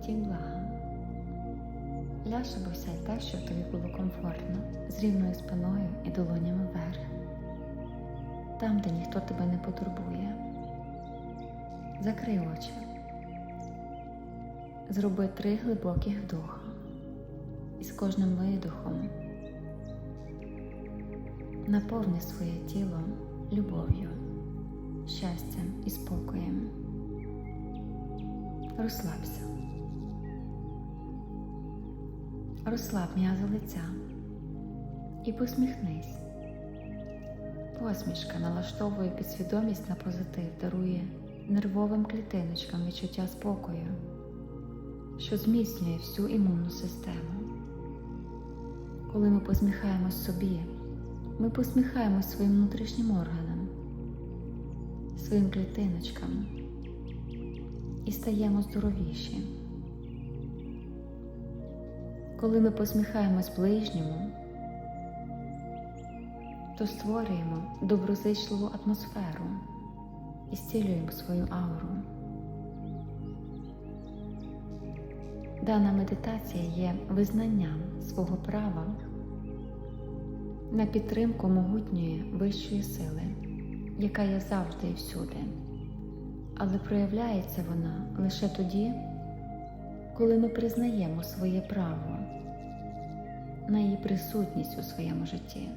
потік блага. Ляж або сядь так, щоб тобі було комфортно, з рівною спиною і долонями вверх. Там, де ніхто тебе не потурбує. Закрий очі. Зроби три глибоких вдоха. І з кожним видохом наповни своє тіло любов'ю, щастям і спокоєм. Розслабся. Розслаб м'язи лиця і посміхнись. Посмішка налаштовує підсвідомість на позитив, дарує нервовим клітиночкам відчуття спокою, що зміцнює всю імунну систему. Коли ми посміхаємось собі, ми посміхаємось своїм внутрішнім органам, своїм клітиночкам і стаємо здоровіші. Коли ми посміхаємось ближньому, то створюємо доброзичливу атмосферу і зцілюємо свою ауру. Дана медитація є визнанням свого права на підтримку могутньої вищої сили, яка є завжди і всюди, але проявляється вона лише тоді, коли ми признаємо своє право на її присутність у своєму житті.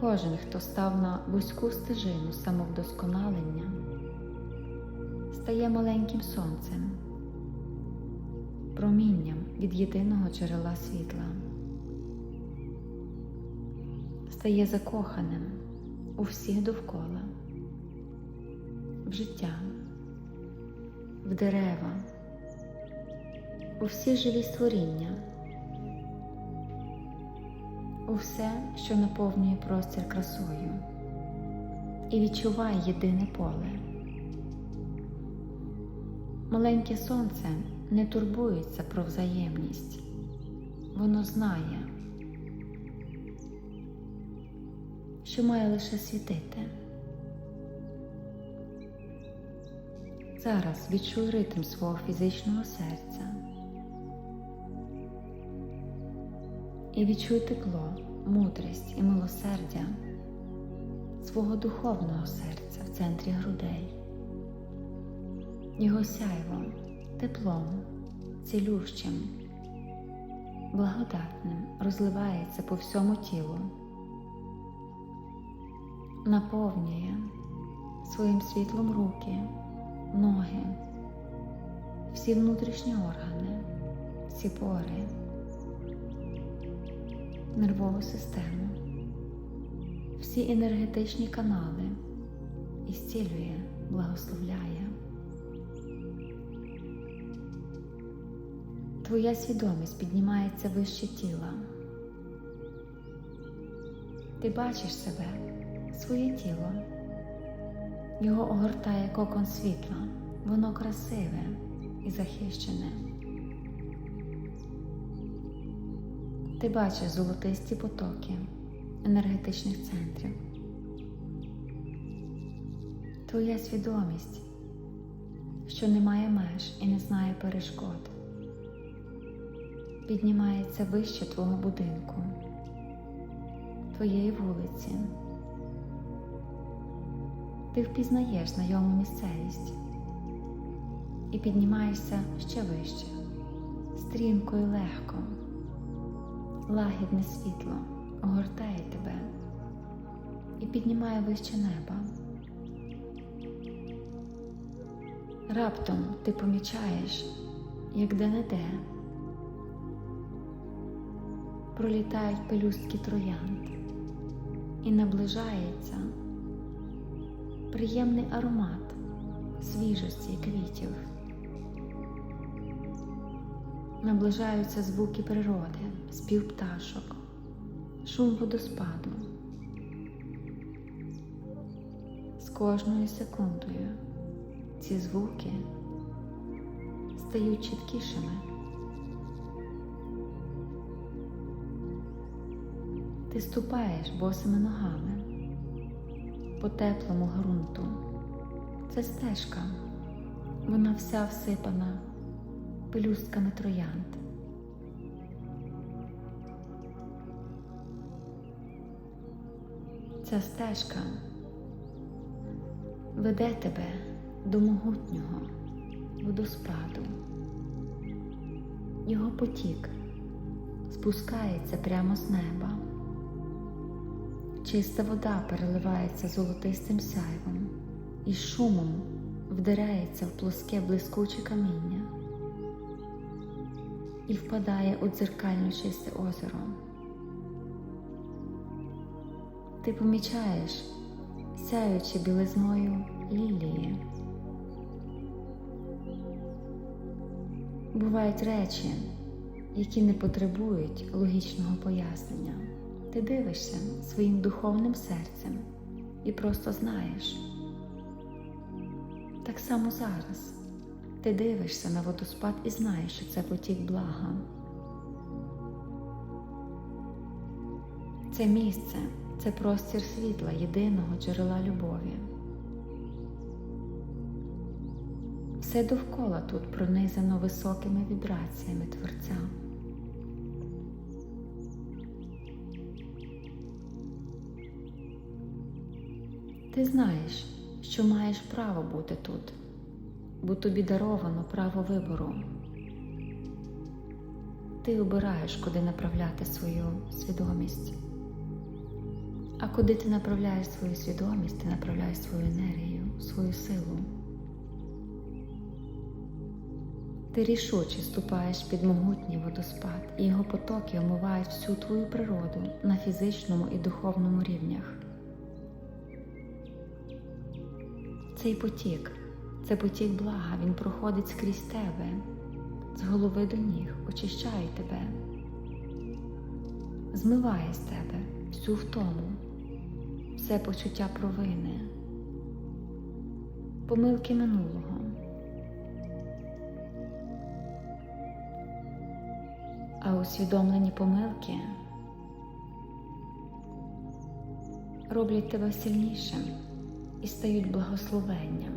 Кожен, хто став на вузьку стежину самовдосконалення, стає маленьким сонцем, промінням від єдиного джерела світла, стає закоханим у всіх довкола, в життя, в дерева, у всі живі створіння у все, що наповнює простір красою, і відчуває єдине поле. Маленьке сонце не турбується про взаємність, воно знає, що має лише світити. Зараз відчуй ритм свого фізичного серця. і відчуй тепло, мудрість і милосердя свого духовного серця в центрі грудей, його сяйво теплом, цілющим, благодатним розливається по всьому тілу, наповнює своїм світлом руки, ноги, всі внутрішні органи, всі пори нервову систему, всі енергетичні канали і зцілює, благословляє. Твоя свідомість піднімається вище тіла. Ти бачиш себе, своє тіло, його огортає кокон світла, воно красиве і захищене. Ти бачиш золотисті потоки енергетичних центрів. Твоя свідомість, що не має меж і не знає перешкод, піднімається вище твого будинку, твоєї вулиці. Ти впізнаєш знайому місцевість і піднімаєшся ще вище, стрімко і легко лагідне світло огортає тебе і піднімає вище неба. Раптом ти помічаєш, як де-не-де пролітають пелюстки троянд і наближається приємний аромат свіжості квітів. Наближаються звуки природи, спів пташок, шум водоспаду. З кожною секундою ці звуки стають чіткішими. Ти ступаєш босими ногами по теплому ґрунту. Це стежка, Вона вся всипана пелюстками троянд. Ця стежка веде тебе до могутнього водоспаду. Його потік спускається прямо з неба. Чиста вода переливається золотистим сяйвом і шумом вдирається в плоске блискуче каміння і впадає у дзеркально чисте озеро. Ти помічаєш сяючи білизною лілії. Бувають речі, які не потребують логічного пояснення. Ти дивишся своїм духовним серцем і просто знаєш. Так само зараз ти дивишся на водоспад і знаєш, що це потік блага. Це місце це простір світла, єдиного джерела любові. Все довкола тут пронизано високими вібраціями Творця. Ти знаєш, що маєш право бути тут, бо тобі даровано право вибору. Ти обираєш, куди направляти свою свідомість. А куди ти направляєш свою свідомість, ти направляєш свою енергію, свою силу. Ти рішуче ступаєш під могутній водоспад, і його потоки омивають всю твою природу на фізичному і духовному рівнях. Цей потік, це потік блага, він проходить скрізь тебе, з голови до ніг, очищає тебе, змиває з тебе всю втому, все почуття провини, помилки минулого. А усвідомлені помилки роблять тебе сильнішим і стають благословенням,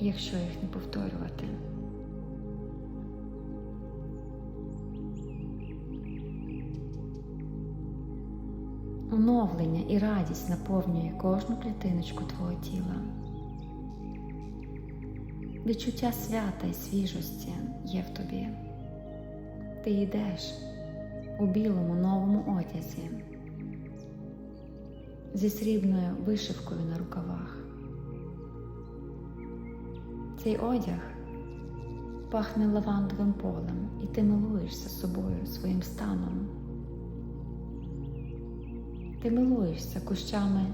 якщо їх не повторювати. Оновлення і радість наповнює кожну клітиночку твого тіла. Відчуття свята і свіжості є в тобі. Ти йдеш у білому новому одязі зі срібною вишивкою на рукавах. Цей одяг пахне лавандовим полем, і ти милуєшся собою, своїм станом. Ти милуєшся кущами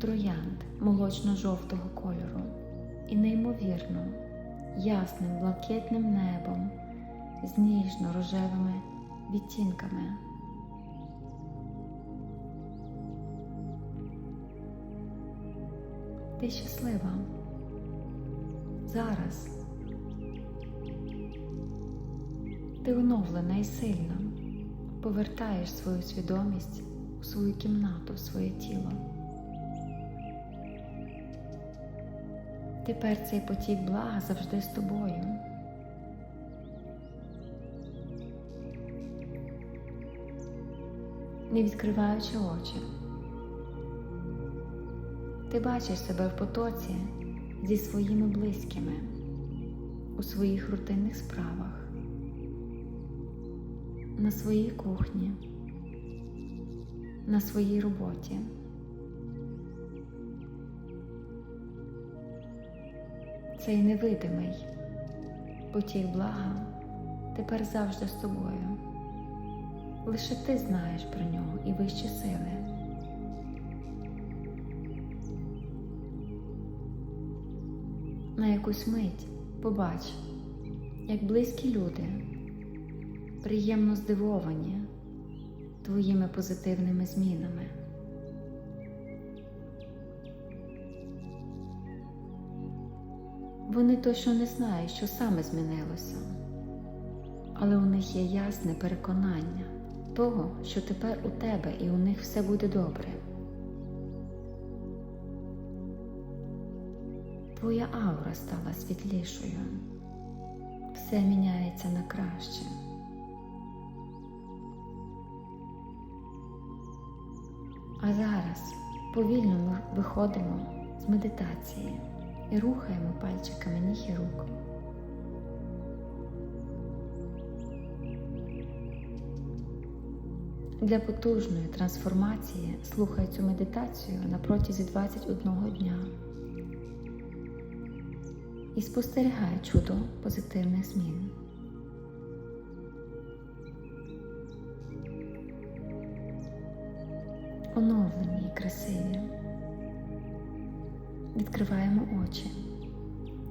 троянд молочно-жовтого кольору і неймовірно ясним блакитним небом з ніжно-рожевими відтінками. Ти щаслива зараз. Ти оновлена і сильна, повертаєш свою свідомість у свою кімнату, в своє тіло. Тепер цей потік блага завжди з тобою. Не відкриваючи очі, ти бачиш себе в потоці зі своїми близькими у своїх рутинних справах, на своїй кухні, на своїй роботі. Цей невидимий потік блага тепер завжди з тобою. Лише ти знаєш про нього і вищі сили. На якусь мить побач, як близькі люди приємно здивовані твоїми позитивними змінами. Вони точно не знають, що саме змінилося, але у них є ясне переконання того, що тепер у тебе і у них все буде добре. Твоя аура стала світлішою. Все міняється на краще. А зараз повільно ми виходимо з медитації і рухаємо пальчиками ніг і рук. Для потужної трансформації слухай цю медитацію на протязі 21 дня і спостерігай чудо позитивних змін. Оновлені і красиві. Відкриваємо очі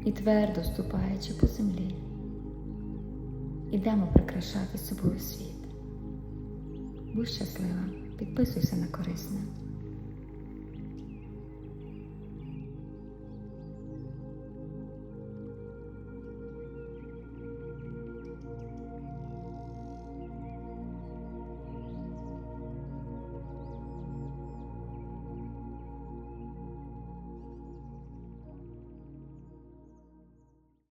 і твердо ступаючи по землі, ідемо прикрашати собою світ. Будь щаслива, підписуйся на корисне.